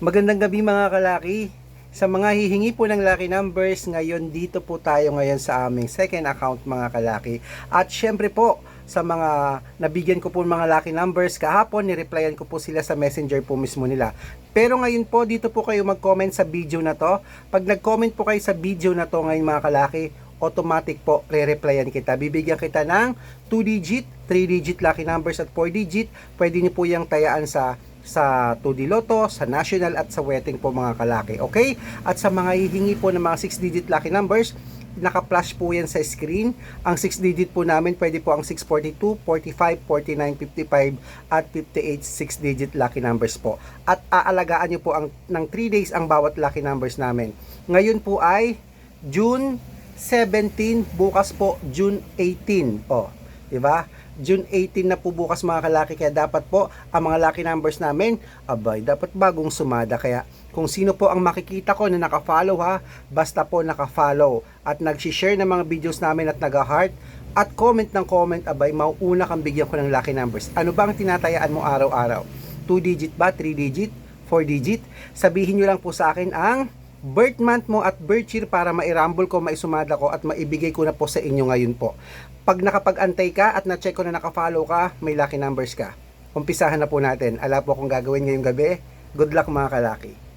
Magandang gabi mga kalaki. Sa mga hihingi po ng lucky numbers, ngayon dito po tayo ngayon sa aming second account mga kalaki. At syempre po, sa mga nabigyan ko po mga lucky numbers kahapon, nireplyan ko po sila sa messenger po mismo nila. Pero ngayon po, dito po kayo mag-comment sa video na to. Pag nag-comment po kayo sa video na to ngayon mga kalaki, automatic po re-replyan kita. Bibigyan kita ng 2-digit, 3-digit lucky numbers at 4-digit. Pwede niyo po yung tayaan sa sa 2D Lotto, sa National at sa Wedding po mga kalaki. Okay? At sa mga hihingi po ng mga 6-digit lucky numbers, naka-flash po yan sa screen. Ang 6-digit po namin, pwede po ang 642, 45, 49, 55, at 58 6-digit lucky numbers po. At aalagaan nyo po ang, ng 3 days ang bawat lucky numbers namin. Ngayon po ay June 17, bukas po June 18. O, di ba? June 18 na po bukas mga kalaki. Kaya dapat po ang mga lucky numbers namin abay dapat bagong sumada. Kaya kung sino po ang makikita ko na naka-follow ha basta po naka-follow. At nag-share ng mga videos namin at nag-heart at comment ng comment abay mauuna kang bigyan ko ng lucky numbers. Ano ba ang tinatayaan mo araw-araw? 2 digit ba? 3 digit? 4 digit? Sabihin nyo lang po sa akin ang birth month mo at birth year para mairambol ko, maisumada ko at maibigay ko na po sa inyo ngayon po. Pag nakapag-antay ka at na-check ko na nakafollow ka, may lucky numbers ka. Umpisahan na po natin. Ala po kung gagawin ngayong gabi. Good luck mga kalaki.